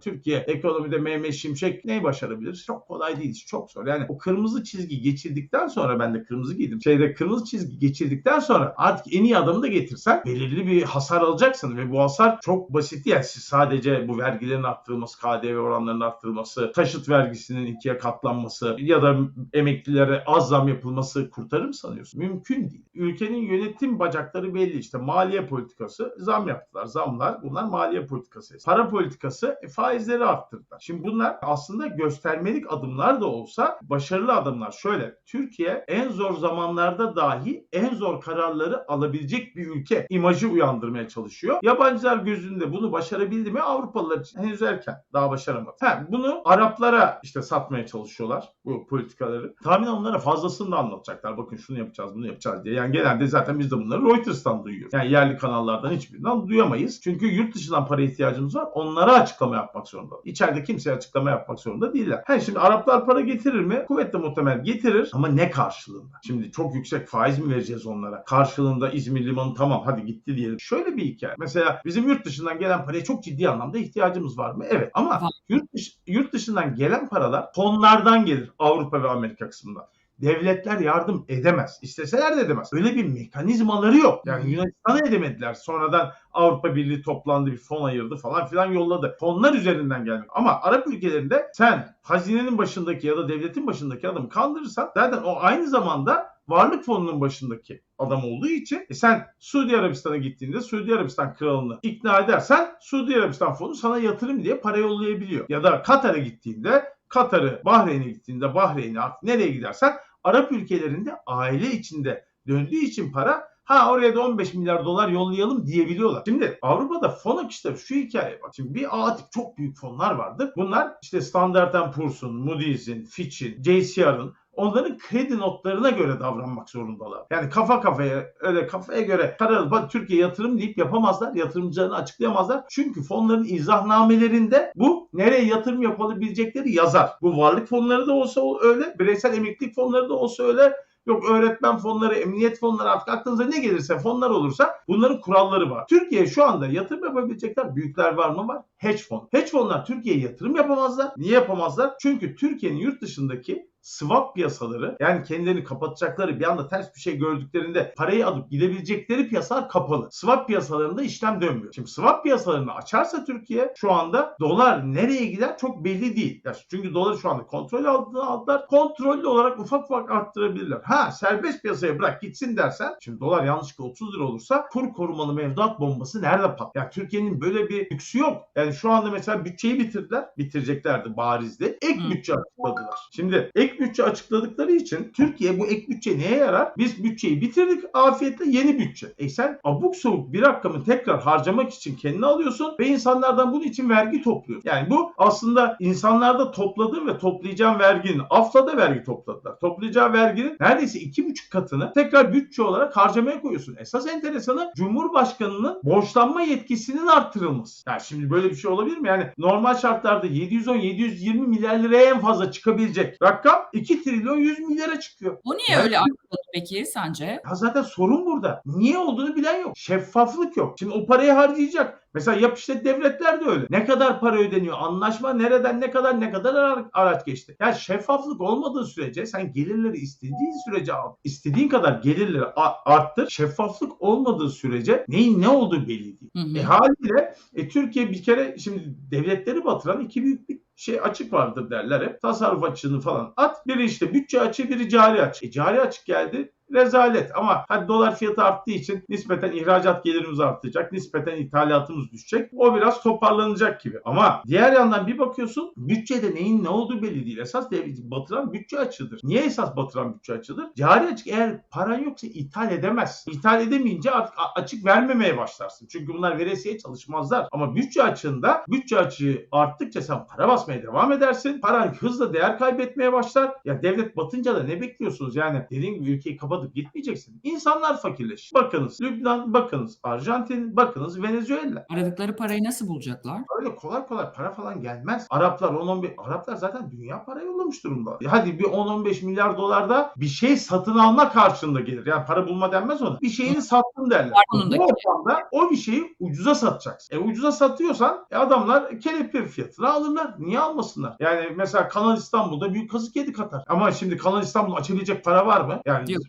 Türkiye ekonomide Mehmet Şimşek neyi başarabilir? Çok kolay değil. Çok zor. Yani o kırmızı çizgi geçirdikten sonra ben de kırmızı giydim. Şeyde kırmızı çizgi geçirdikten sonra artık en iyi adamı da getirsen belirli bir hasar alacaksın ve bu hasar çok basit. Yani siz sadece bu vergilerin arttırılması, KDV oranlarının arttırılması, taşıt vergisinin ikiye katlanması ya da emeklilere az zam yapılması kurtarır mı sanıyorsun? Mümkün değil. Ülkenin yönetim bacakları belli işte. Maliye politikası zam yaptılar. Zamlar bunlar maliye politikası. Para politikası e, faizleri arttırdılar. Şimdi bunlar aslında göstermelik adımlar da olsa başarılı adımlar. Şöyle Türkiye en zor zamanlarda dahi en zor kararları alabilecek bir ülke imajı uyandırmaya çalışıyor. Yabancılar gözünde bunu başarabildi mi Avrupalılar için henüz erken. Daha başaramadı. Ha, bunu Araplara işte satmaya çalışıyorlar bu politikaları. Tahminen onlara fazlasını da anlatacaklar. Bakın şunu yapacağız, bunu yapacağız diye. Yani genelde zaten biz de bunları Reuters'tan duyuyoruz. Yani yerli kanallardan hiçbirinden duyamayız. Çünkü yurt dışından para ihtiyacımız var. Onlara açıklama yapmak zorunda. İçeride kimseye açıklama yapmak zorunda değiller. Ha şimdi Araplar para getirir mi? Kuvvetle muhtemel getirir ama ne karşılığında? Şimdi çok yüksek faiz mi vereceğiz onlara? Karşılığında İzmir limanı tamam hadi gitti diyelim. Şöyle bir hikaye. Mesela bizim yurt dışından gelen paraya çok ciddi anlamda ihtiyacımız var mı? Evet. Ama yurt, dış- yurt dışından gelen paralar fonlardan gelir Avrupa ve Amerika kısmından. Devletler yardım edemez. İsteseler de edemez. Öyle bir mekanizmaları yok. Yani Yunanistan'a edemediler. Sonradan Avrupa Birliği toplandı bir fon ayırdı falan filan yolladı. Fonlar üzerinden gelmek. Ama Arap ülkelerinde sen hazinenin başındaki ya da devletin başındaki adamı kandırırsan zaten o aynı zamanda varlık fonunun başındaki adam olduğu için e sen Suudi Arabistan'a gittiğinde Suudi Arabistan kralını ikna edersen Suudi Arabistan fonu sana yatırım diye para yollayabiliyor. Ya da Katar'a gittiğinde Katar'ı, Bahreyn'e gittiğinde Bahreyn'e artık nereye gidersen Arap ülkelerinde aile içinde döndüğü için para ha oraya da 15 milyar dolar yollayalım diyebiliyorlar. Şimdi Avrupa'da fon akışları şu hikaye bak. Şimdi bir A tip çok büyük fonlar vardır. Bunlar işte Standard Poor's'un, Moody's'in, Fitch'in, JCR'ın onların kredi notlarına göre davranmak zorundalar. Yani kafa kafaya öyle kafaya göre karar bak Türkiye yatırım deyip yapamazlar. Yatırımcılarını açıklayamazlar. Çünkü fonların izahnamelerinde bu nereye yatırım yapılabilecekleri yazar. Bu varlık fonları da olsa öyle, bireysel emeklilik fonları da olsa öyle. Yok öğretmen fonları, emniyet fonları artık aklınıza ne gelirse fonlar olursa bunların kuralları var. Türkiye şu anda yatırım yapabilecekler büyükler var mı var? Hedge fon. Hedge fonlar Türkiye'ye yatırım yapamazlar. Niye yapamazlar? Çünkü Türkiye'nin yurt dışındaki swap piyasaları yani kendilerini kapatacakları bir anda ters bir şey gördüklerinde parayı alıp gidebilecekleri piyasalar kapalı. Swap piyasalarında işlem dönmüyor. Şimdi swap piyasalarını açarsa Türkiye şu anda dolar nereye gider çok belli değil. Ya çünkü doları şu anda kontrol altına aldılar. Kontrollü olarak ufak ufak arttırabilirler. Ha serbest piyasaya bırak gitsin dersen şimdi dolar yanlışlıkla 30 lira olursa kur korumalı mevduat bombası nerede pat? Ya Türkiye'nin böyle bir lüksü yok. Yani şu anda mesela bütçeyi bitirdiler. Bitireceklerdi barizdi. Ek bütçe açıkladılar. Şimdi ek bütçe açıkladıkları için Türkiye bu ek bütçe neye yarar? Biz bütçeyi bitirdik afiyetle yeni bütçe. E sen abuk sabuk bir rakamı tekrar harcamak için kendine alıyorsun ve insanlardan bunun için vergi topluyorsun. Yani bu aslında insanlarda topladığın ve toplayacağın verginin da vergi topladılar. Toplayacağı verginin neredeyse iki buçuk katını tekrar bütçe olarak harcamaya koyuyorsun. Esas enteresanı Cumhurbaşkanı'nın borçlanma yetkisinin arttırılması. Yani şimdi böyle bir şey olabilir mi? Yani normal şartlarda 710-720 milyar liraya en fazla çıkabilecek rakam 2 trilyon 100 milyara çıkıyor. O niye öyle artmadı peki sence? Ya zaten sorun burada. Niye olduğunu bilen yok. Şeffaflık yok. Şimdi o parayı harcayacak. Mesela yap işte devletler de öyle. Ne kadar para ödeniyor? Anlaşma nereden ne kadar ne kadar ara- araç geçti. Ya şeffaflık olmadığı sürece sen gelirleri istediğin sürece al. İstediğin kadar gelirleri arttır. Şeffaflık olmadığı sürece neyin ne olduğu belli değil. Hı hı. E haliyle e, Türkiye bir kere şimdi devletleri batıran iki büyük bir şey açık vardır derler hep. Tasarruf açığını falan at. Biri işte bütçe açığı, biri cari açık. E, cari açık geldi rezalet ama hadi dolar fiyatı arttığı için nispeten ihracat gelirimiz artacak. Nispeten ithalatımız düşecek. O biraz toparlanacak gibi. Ama diğer yandan bir bakıyorsun bütçede neyin ne olduğu belli değil. Esas batıran bütçe açığıdır. Niye esas batıran bütçe açığıdır? Cari açık eğer paran yoksa ithal edemez. İthal edemeyince artık açık vermemeye başlarsın. Çünkü bunlar veresiye çalışmazlar. Ama bütçe açığında bütçe açığı arttıkça sen para basmaya devam edersin. Paran hızla değer kaybetmeye başlar. Ya devlet batınca da ne bekliyorsunuz? Yani dediğim gibi ülkeyi kapatıp gitmeyeceksin. İnsanlar fakirleş. Bakınız Lübnan, bakınız Arjantin, bakınız Venezuela. Aradıkları parayı nasıl bulacaklar? Öyle kolay kolay para falan gelmez. Araplar 10-15 Araplar zaten dünya para yollamış durumda. E Hadi bir 10-15 milyar dolarda bir şey satın alma karşılığında gelir. Yani para bulma denmez ona. Bir şeyini sattın derler. Bu ortamda o bir şeyi ucuza satacaksın. E ucuza satıyorsan e adamlar kelepir fiyatına alırlar. Niye almasınlar? Yani mesela Kanal İstanbul'da büyük kazık yedi Katar. Ama şimdi Kanal İstanbul açabilecek para var mı? Yani Yok.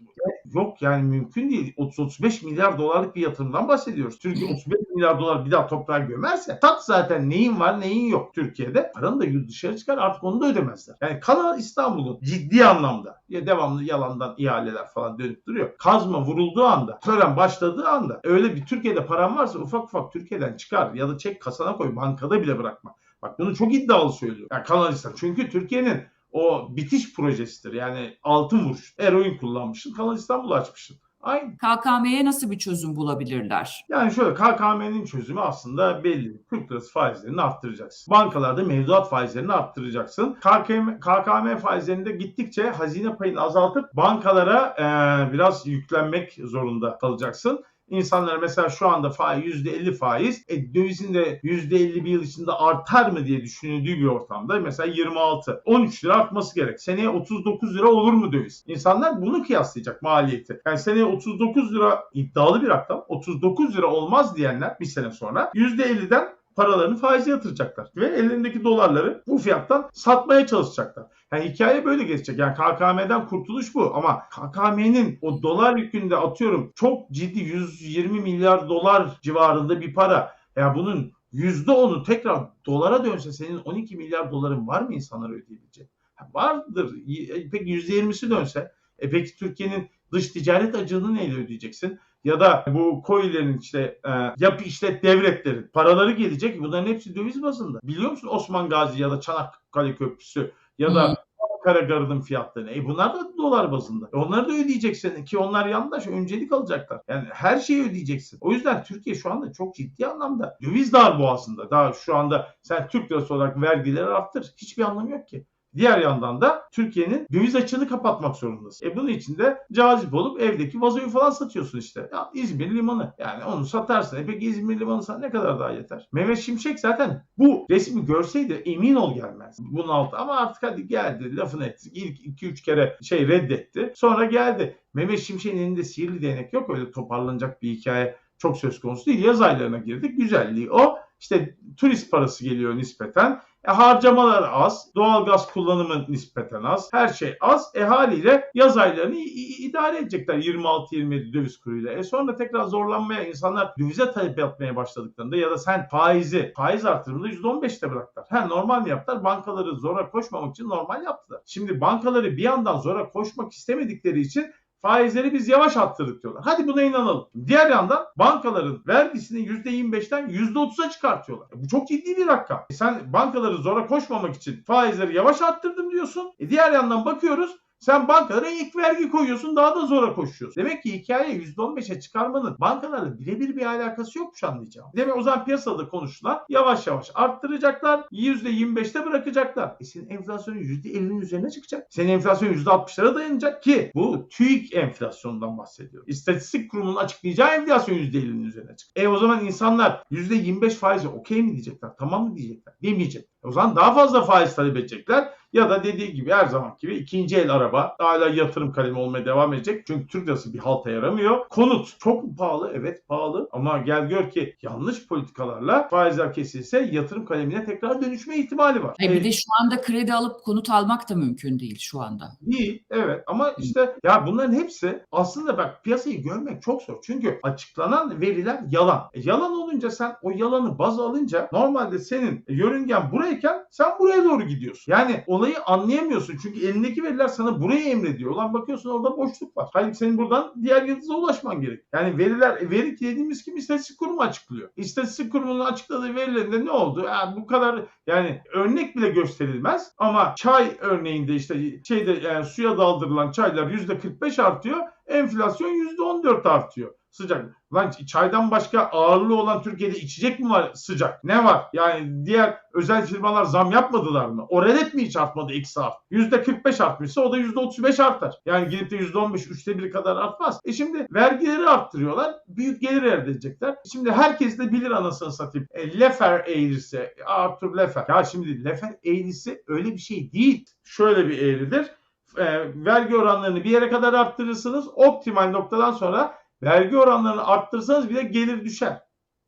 Yok yani mümkün değil. 30-35 milyar dolarlık bir yatırımdan bahsediyoruz. Türkiye 35 milyar dolar bir daha toprağa gömerse tat zaten neyin var neyin yok Türkiye'de. Paranı da yurt dışarı çıkar artık onu da ödemezler. Yani Kanal İstanbul'un ciddi anlamda ya devamlı yalandan ihaleler falan dönüp duruyor. Kazma vurulduğu anda, tören başladığı anda öyle bir Türkiye'de paran varsa ufak ufak Türkiye'den çıkar ya da çek kasana koy bankada bile bırakma. Bak bunu çok iddialı söylüyor. Yani Kanal İstanbul. Çünkü Türkiye'nin o bitiş projesidir. Yani altın vuruş. Eroin kullanmışsın. Kanal İstanbul'u açmışsın. Aynı. KKM'ye nasıl bir çözüm bulabilirler? Yani şöyle KKM'nin çözümü aslında belli. Türk lirası faizlerini arttıracaksın. Bankalarda mevduat faizlerini arttıracaksın. KKM, KKM faizlerini de gittikçe hazine payını azaltıp bankalara eee, biraz yüklenmek zorunda kalacaksın. İnsanlar mesela şu anda faiz %50 faiz, e, dövizin de %50 bir yıl içinde artar mı diye düşünüldüğü bir ortamda mesela 26, 13 lira artması gerek. Seneye 39 lira olur mu döviz? İnsanlar bunu kıyaslayacak maliyeti. Yani seneye 39 lira iddialı bir rakam. 39 lira olmaz diyenler bir sene sonra %50'den paralarını faize yatıracaklar. Ve ellerindeki dolarları bu fiyattan satmaya çalışacaklar. Yani hikaye böyle geçecek. Yani KKM'den kurtuluş bu. Ama KKM'nin o dolar yükünde atıyorum çok ciddi 120 milyar dolar civarında bir para. Ya bunun %10'u tekrar dolara dönse senin 12 milyar doların var mı insanlar ödeyebilecek? Vardır. Y- Peki %20'si dönse? E peki Türkiye'nin dış ticaret acığını neyle ödeyeceksin? Ya da bu koyilerin işte e, yapı işlet devletlerin paraları gelecek. Bunların hepsi döviz bazında. Biliyor musun Osman Gazi ya da Çanakkale Köprüsü ya da Hı. Karagarı'nın fiyatlarını. E bunlar da dolar bazında. E onları da ödeyeceksin ki onlar yandaş öncelik alacaklar. Yani her şeyi ödeyeceksin. O yüzden Türkiye şu anda çok ciddi anlamda döviz darboğazında. Daha şu anda sen Türk lirası olarak vergileri arttır. Hiçbir anlamı yok ki. Diğer yandan da Türkiye'nin döviz açığını kapatmak zorundasın. E bunun için de cazip olup evdeki vazoyu falan satıyorsun işte. Ya İzmir limanı. Yani onu satarsın. E peki İzmir limanı sana ne kadar daha yeter? Mehmet Şimşek zaten bu resmi görseydi emin ol gelmez. Bunun altı ama artık hadi geldi lafını etti. İlk 2-3 kere şey reddetti. Sonra geldi. Mehmet Şimşek'in elinde sihirli değnek yok. Öyle toparlanacak bir hikaye çok söz konusu değil. Yaz aylarına girdik. Güzelliği o. İşte turist parası geliyor nispeten. E, harcamalar az, doğalgaz kullanımı nispeten az, her şey az. E haliyle yaz aylarını idare edecekler 26-27 döviz kuruyla. E sonra tekrar zorlanmaya insanlar dövize talep yapmaya başladıklarında ya da sen faizi, faiz artırımında %15'te bıraktılar. Ha normal mi yaptılar? Bankaları zora koşmamak için normal yaptılar. Şimdi bankaları bir yandan zora koşmak istemedikleri için faizleri biz yavaş arttırdık diyorlar. Hadi buna inanalım. Diğer yandan bankaların vergisini %25'ten %30'a çıkartıyorlar. E bu çok ciddi bir rakam. E sen bankaları zora koşmamak için faizleri yavaş arttırdım diyorsun. E diğer yandan bakıyoruz sen bankalara ilk vergi koyuyorsun daha da zora koşuyorsun. Demek ki hikaye %15'e çıkarmanın bankalarla birebir bir alakası yokmuş anlayacağım. Demek o zaman piyasada konuşulan yavaş yavaş arttıracaklar %25'te bırakacaklar. E senin enflasyonun %50'nin üzerine çıkacak. Senin enflasyon %60'lara dayanacak ki bu TÜİK enflasyonundan bahsediyor. İstatistik kurumunun açıklayacağı enflasyon %50'nin üzerine çıkacak. E o zaman insanlar %25 faizi okey mi diyecekler? Tamam mı diyecekler? Demeyecek. O zaman daha fazla faiz talep edecekler. Ya da dediği gibi her zaman gibi ikinci el araba hala yatırım kalemi olmaya devam edecek. Çünkü Türk lirası bir halta yaramıyor. Konut çok mu pahalı? Evet pahalı. Ama gel gör ki yanlış politikalarla faizler kesilse yatırım kalemine tekrar dönüşme ihtimali var. E bir de şu anda kredi alıp konut almak da mümkün değil şu anda. Değil evet ama işte ya bunların hepsi aslında bak piyasayı görmek çok zor. Çünkü açıklanan veriler yalan. E, yalan olunca sen o yalanı baz alınca normalde senin yörüngen burayken sen buraya doğru gidiyorsun. Yani olayı anlayamıyorsun. Çünkü elindeki veriler sana burayı emrediyor. Ulan bakıyorsun orada boşluk var. Halbuki senin buradan diğer yıldıza ulaşman gerek. Yani veriler e, veri dediğimiz gibi istatistik kurumu açıklıyor. İstatistik kurumunun açıkladığı verilerinde ne oldu? Ya bu kadar yani örnek bile gösterilmez ama çay örneğinde işte şeyde yani suya daldırılan çaylar %45 artıyor. Enflasyon %14 artıyor. Sıcak. Lan çaydan başka ağırlığı olan Türkiye'de içecek mi var sıcak? Ne var? Yani diğer özel firmalar zam yapmadılar mı? O redet mi hiç artmadı X art? %45 artmışsa o da %35 artar. Yani gidip de %15 üçte biri kadar artmaz. E şimdi vergileri arttırıyorlar. Büyük gelir elde edecekler. Şimdi herkes de bilir anasını satayım. E, Lefer eğrisi. Arthur Lefer. Ya şimdi Lefer eğrisi öyle bir şey değil. Şöyle bir eğridir. E, vergi oranlarını bir yere kadar arttırırsınız. Optimal noktadan sonra vergi oranlarını arttırırsanız bile gelir düşer.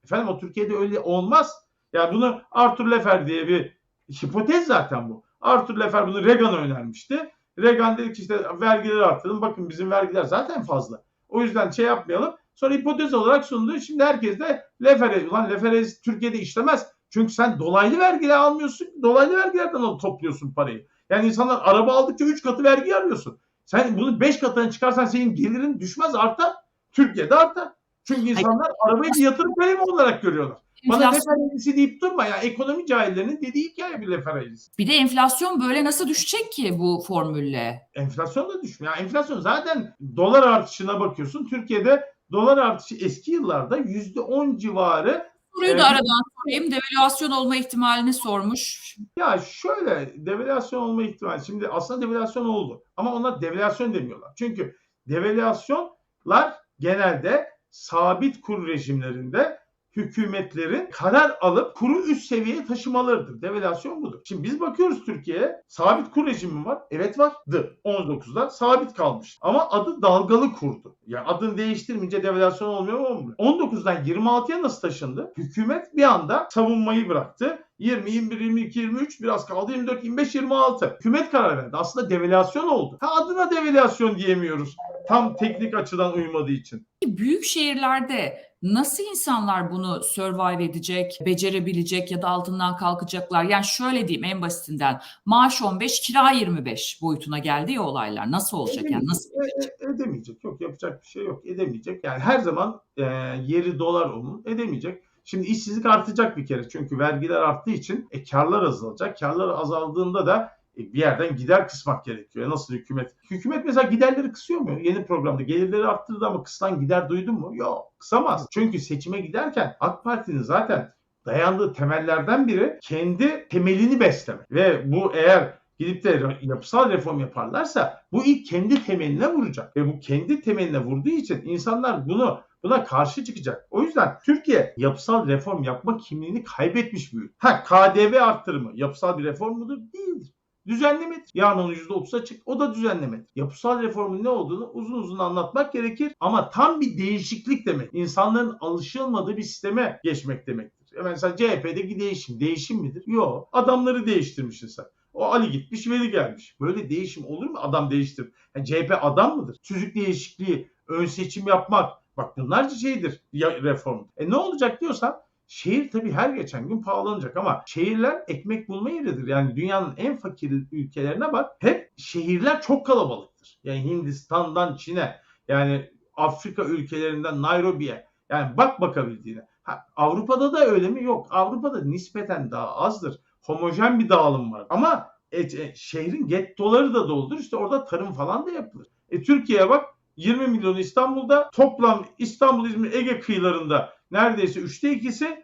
Efendim o Türkiye'de öyle olmaz. Yani bunu Arthur Lefer diye bir hipotez zaten bu. Arthur Lefer bunu Reagan'a önermişti. Reagan dedi ki işte vergileri arttırın. Bakın bizim vergiler zaten fazla. O yüzden şey yapmayalım. Sonra hipotez olarak sundu. Şimdi herkes de Lefer'e, ulan Lefer'e Türkiye'de işlemez. Çünkü sen dolaylı vergiler almıyorsun. Dolaylı vergilerden topluyorsun parayı. Yani insanlar araba aldıkça 3 katı vergi arıyorsun. Sen bunu 5 katına çıkarsan senin gelirin düşmez artar. Türkiye'de artar. Çünkü insanlar arabayı bir yatırım kalemi olarak görüyorlar. Bana lefer eğrisi deyip durma ya. Ekonomi cahillerinin dediği hikaye bir lefer eğrisi. bir de enflasyon böyle nasıl düşecek ki bu formülle? Enflasyon da düşmüyor. Yani enflasyon zaten dolar artışına bakıyorsun. Türkiye'de dolar artışı eski yıllarda %10 civarı. Soruyu da aradan sorayım. Devalüasyon olma ihtimalini sormuş. Ya şöyle devalüasyon olma ihtimali. Şimdi aslında devalüasyon oldu. Ama onlar devalüasyon demiyorlar. Çünkü devalüasyonlar genelde sabit kur rejimlerinde hükümetlerin karar alıp kuru üst seviyeye taşımalarıdır. Devalüasyon budur. Şimdi biz bakıyoruz Türkiye'ye. Sabit kur rejimi mi var? Evet vardı. 19'da sabit kalmış. Ama adı dalgalı kurdu. Yani adını değiştirmeyince devalüasyon olmuyor mu? Olmuyor. 19'dan 26'ya nasıl taşındı? Hükümet bir anda savunmayı bıraktı. 20, 21, 22, 23 biraz kaldı 24, 25, 26. Hükümet karar verdi. Aslında devalüasyon oldu. Ha adına devalüasyon diyemiyoruz. Tam teknik açıdan uymadığı için. Büyük şehirlerde nasıl insanlar bunu survive edecek, becerebilecek ya da altından kalkacaklar? Yani şöyle diyeyim en basitinden maaş 15, kira 25 boyutuna geldi ya olaylar. Nasıl olacak yani? Nasıl? E- e- edemeyecek. Yok yapacak bir şey yok. Edemeyecek. Yani her zaman e, yeri dolar onun. Edemeyecek. Şimdi işsizlik artacak bir kere. Çünkü vergiler arttığı için e, karlar azalacak. Karlar azaldığında da bir yerden gider kısmak gerekiyor. Nasıl hükümet? Hükümet mesela giderleri kısıyor mu? Yeni programda gelirleri arttırdı ama kısılan gider duydun mu? Yok. Kısamaz. Çünkü seçime giderken AK Parti'nin zaten dayandığı temellerden biri kendi temelini beslemek. Ve bu eğer gidip de yapısal reform yaparlarsa bu ilk kendi temeline vuracak. Ve bu kendi temeline vurduğu için insanlar bunu buna karşı çıkacak. O yüzden Türkiye yapısal reform yapma kimliğini kaybetmiş ülke. Ha KDV arttırımı yapısal bir reform mudur? Değildir. Düzenlemedir. Yarın onu %30'a çık. O da düzenlemedir. Yapısal reformun ne olduğunu uzun uzun anlatmak gerekir. Ama tam bir değişiklik demek. İnsanların alışılmadığı bir sisteme geçmek demektir. E mesela CHP'deki değişim. Değişim midir? Yok. Adamları değiştirmişsin sen. O Ali gitmiş, Veli gelmiş. Böyle değişim olur mu? Adam değiştir. Yani CHP adam mıdır? Tüzük değişikliği, ön seçim yapmak. Bak bunlar şeydir reform. E ne olacak diyorsan şehir tabii her geçen gün pahalanacak ama şehirler ekmek bulma yeridir. Yani dünyanın en fakir ülkelerine bak. Hep şehirler çok kalabalıktır. Yani Hindistan'dan Çin'e yani Afrika ülkelerinden Nairobi'ye. Yani bak bakabildiğine. Ha, Avrupa'da da öyle mi? Yok. Avrupa'da nispeten daha azdır. Homojen bir dağılım var. Ama e, e, şehrin gettoları da doludur. İşte orada tarım falan da yapılır. E Türkiye'ye bak 20 milyonu İstanbul'da toplam İstanbul, İzmir, Ege kıyılarında neredeyse üçte ikisi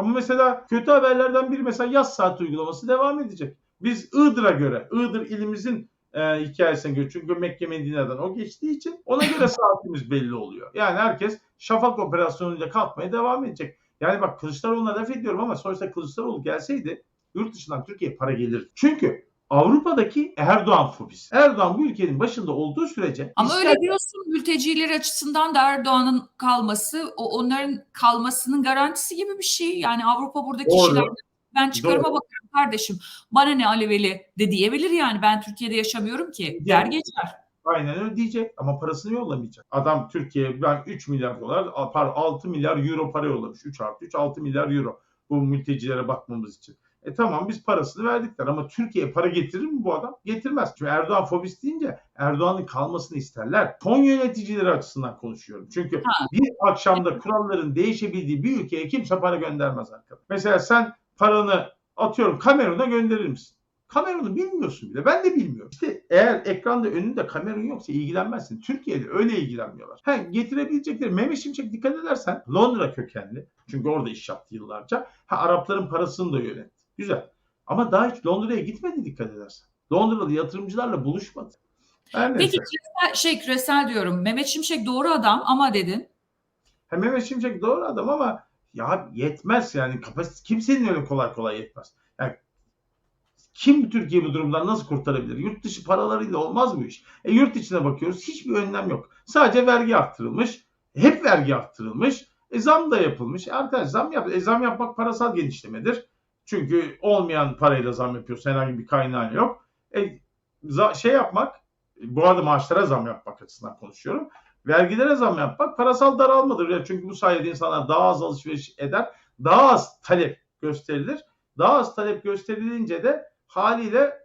ama mesela kötü haberlerden biri mesela yaz saat uygulaması devam edecek. Biz Iğdır'a göre, Iğdır ilimizin e, hikayesine göre çünkü Mekke Medine'den o geçtiği için ona göre saatimiz belli oluyor. Yani herkes şafak operasyonuyla kalkmaya devam edecek. Yani bak Kılıçdaroğlu'na laf ediyorum ama sonuçta Kılıçdaroğlu gelseydi yurt dışından Türkiye'ye para gelir. Çünkü Avrupa'daki Erdoğan fobisi. Erdoğan bu ülkenin başında olduğu sürece Ama ister- öyle diyorsun mülteciler açısından da Erdoğan'ın kalması, o onların kalmasının garantisi gibi bir şey. Yani Avrupa buradaki Doğru. kişiler ben çıkarıma Doğru. bakarım kardeşim. Bana ne Aleveli de diyebilir yani. Ben Türkiye'de yaşamıyorum ki. Der geçer. Aynen öyle diyecek ama parasını yollamayacak. Adam Türkiye'ye ben 3 milyar dolar, par 6 milyar euro para yollamış. 3 artı 3 6 milyar euro bu mültecilere bakmamız için. E tamam biz parasını verdikler ama Türkiye'ye para getirir mi bu adam? Getirmez. Çünkü Erdoğan fobist deyince Erdoğan'ın kalmasını isterler. Son yöneticileri açısından konuşuyorum. Çünkü Ha. bir akşamda kuralların değişebildiği bir ülkeye kimse para göndermez arkadaşlar. Mesela sen paranı atıyorum Kamerun'a gönderir misin? Kamerun'u bilmiyorsun bile. Ben de bilmiyorum. İşte eğer ekranda önünde Kamerun yoksa ilgilenmezsin. Türkiye'de öyle ilgilenmiyorlar. Ha, getirebilecekleri Mehmet Şimşek dikkat edersen Londra kökenli. Çünkü orada iş yaptı yıllarca. Ha Arapların parasını da yönetti. Güzel. Ama daha hiç Londra'ya gitmedi dikkat edersen. Londra'da yatırımcılarla buluşmadı. Her Peki küresel, şey küresel diyorum. Mehmet Şimşek doğru adam ama dedin. Ha, Mehmet Şimşek doğru adam ama ya yetmez yani kapasite kimsenin öyle kolay kolay yetmez. Yani kim Türkiye bu durumdan nasıl kurtarabilir? Yurt dışı paralarıyla olmaz bu iş. E, yurt içine bakıyoruz hiçbir önlem yok. Sadece vergi arttırılmış. Hep vergi arttırılmış. E, zam da yapılmış. E, arkadaş zam yap. E, zam yapmak parasal genişlemedir. Çünkü olmayan parayla zam yapıyorsun. Herhangi bir kaynağın yok. E, şey yapmak bu arada maaşlara zam yapmak açısından konuşuyorum. Vergilere zam yapmak parasal daralmadır. Ya Çünkü bu sayede insanlar daha az alışveriş eder. Daha az talep gösterilir. Daha az talep gösterilince de haliyle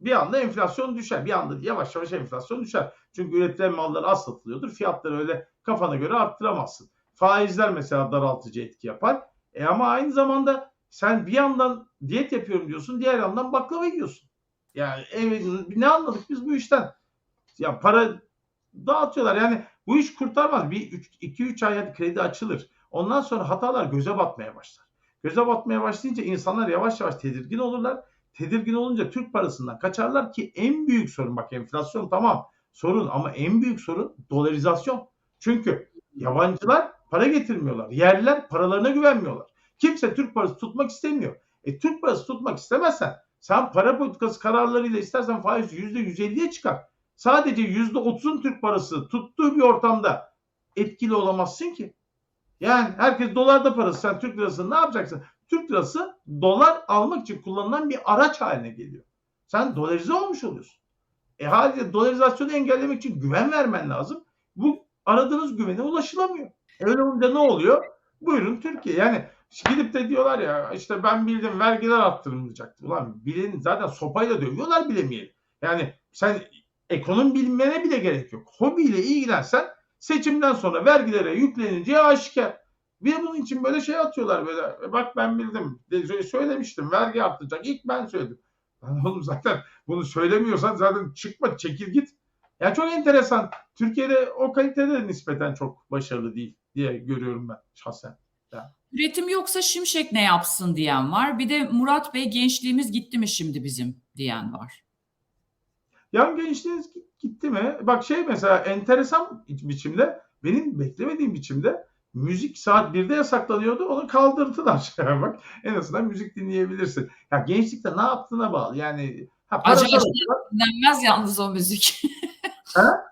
bir anda enflasyon düşer. Bir anda yavaş yavaş enflasyon düşer. Çünkü üretilen mallar az satılıyordur. Fiyatları öyle kafana göre arttıramazsın. Faizler mesela daraltıcı etki yapar. E ama aynı zamanda sen bir yandan diyet yapıyorum diyorsun. Diğer yandan baklava yiyorsun. Yani evet, ne anladık biz bu işten? Ya para dağıtıyorlar. Yani bu iş kurtarmaz. Bir 2-3 ay kredi açılır. Ondan sonra hatalar göze batmaya başlar. Göze batmaya başlayınca insanlar yavaş yavaş tedirgin olurlar. Tedirgin olunca Türk parasından kaçarlar ki en büyük sorun bak enflasyon tamam sorun ama en büyük sorun dolarizasyon. Çünkü yabancılar para getirmiyorlar. Yerliler paralarına güvenmiyorlar. Kimse Türk parası tutmak istemiyor. E Türk parası tutmak istemezsen sen para politikası kararlarıyla istersen faiz %150'ye çıkar. Sadece %30'un Türk parası tuttuğu bir ortamda etkili olamazsın ki. Yani herkes dolarda parası. Sen Türk lirasını ne yapacaksın? Türk lirası dolar almak için kullanılan bir araç haline geliyor. Sen dolarize olmuş oluyorsun. E haliyle dolarizasyonu engellemek için güven vermen lazım. Bu aradığınız güvene ulaşılamıyor. Öyle olunca ne oluyor? Buyurun Türkiye. Yani gidip de diyorlar ya işte ben bildim vergiler arttırılacaktı. Ulan bilin zaten sopayla dövüyorlar bilemeyelim. Yani sen ekonomi bilmene bile gerek yok. Hobiyle ilgilensen seçimden sonra vergilere yükleneceği aşikar. Bir bunun için böyle şey atıyorlar böyle. "E Bak ben bildim. Söylemiştim. Vergi artacak. İlk ben söyledim. Lan oğlum zaten bunu söylemiyorsan zaten çıkma çekil git. Yani çok enteresan. Türkiye'de o kalitede nispeten çok başarılı değil diye görüyorum ben şahsen. Üretim yoksa Şimşek ne yapsın diyen var. Bir de Murat Bey gençliğimiz gitti mi şimdi bizim diyen var. Yan gençliğiniz gitti mi? Bak şey mesela enteresan biçimde benim beklemediğim biçimde müzik saat 1'de yasaklanıyordu. Onu kaldırdılar. Bak en azından müzik dinleyebilirsin. Ya gençlikte ne yaptığına bağlı. Yani ha, açına dinlenmez yalnız o müzik. Ha?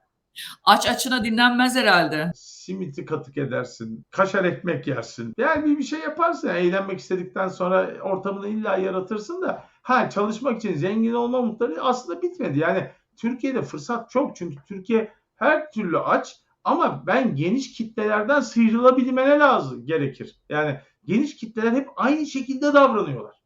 Aç açına dinlenmez herhalde. simiti katık edersin. Kaşar ekmek yersin. Yani bir, bir şey yaparsın. Yani eğlenmek istedikten sonra ortamını illa yaratırsın da ha çalışmak için zengin olma umutları aslında bitmedi. Yani Türkiye'de fırsat çok çünkü Türkiye her türlü aç ama ben geniş kitlelerden sıyrılabilmene lazım gerekir. Yani geniş kitleler hep aynı şekilde davranıyorlar.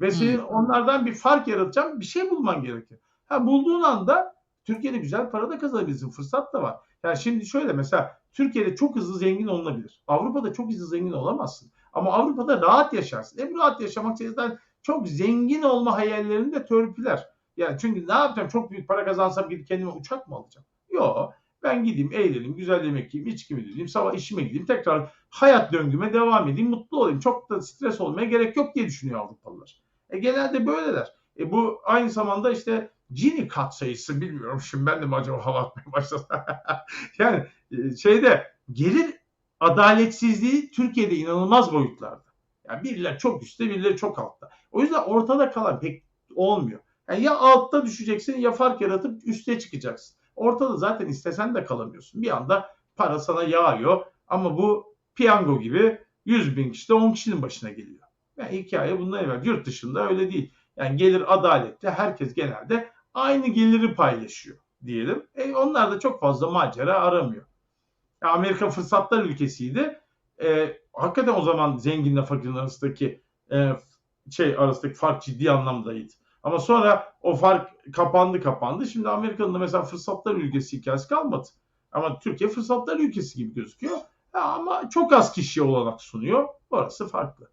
Ve senin onlardan bir fark yaratacağın bir şey bulman gerekir. Ha bulduğun anda Türkiye'de güzel para da kazanabilirsin. Fırsat da var. Yani şimdi şöyle mesela Türkiye'de çok hızlı zengin olunabilir. Avrupa'da çok hızlı zengin olamazsın. Ama Avrupa'da rahat yaşarsın. Bu rahat yaşamak zaten çok zengin olma hayallerini de törpüler. Yani çünkü ne yapacağım? Çok büyük para kazansam gidip kendime uçak mı alacağım? Yok. Ben gideyim, eğleneyim, güzel yemek yiyeyim, içkimi dileyim, sabah işime gideyim, tekrar hayat döngüme devam edeyim, mutlu olayım. Çok da stres olmaya gerek yok diye düşünüyor Avrupalılar. E genelde böyleler. E bu aynı zamanda işte Gini katsayısı bilmiyorum şimdi ben de mi acaba hava atmaya başladım. yani e, şeyde gelir adaletsizliği Türkiye'de inanılmaz boyutlarda. Yani birileri çok üstte birileri çok altta. O yüzden ortada kalan pek olmuyor. Yani ya altta düşeceksin ya fark yaratıp üste çıkacaksın. Ortada zaten istesen de kalamıyorsun. Bir anda para sana yağıyor ama bu piyango gibi 100 bin kişi de 10 kişinin başına geliyor. Yani hikaye bundan evvel. Yurt dışında öyle değil. Yani gelir adaletli herkes genelde aynı geliri paylaşıyor diyelim. E onlar da çok fazla macera aramıyor. Ya Amerika fırsatlar ülkesiydi. E, hakikaten o zaman zenginle fakirin arasındaki e, şey arasındaki fark ciddi anlamdaydı. Ama sonra o fark kapandı kapandı. Şimdi Amerika'nın da mesela fırsatlar ülkesi hikayesi kalmadı. Ama Türkiye fırsatlar ülkesi gibi gözüküyor. Ya ama çok az kişiye olanak sunuyor. Orası farklı.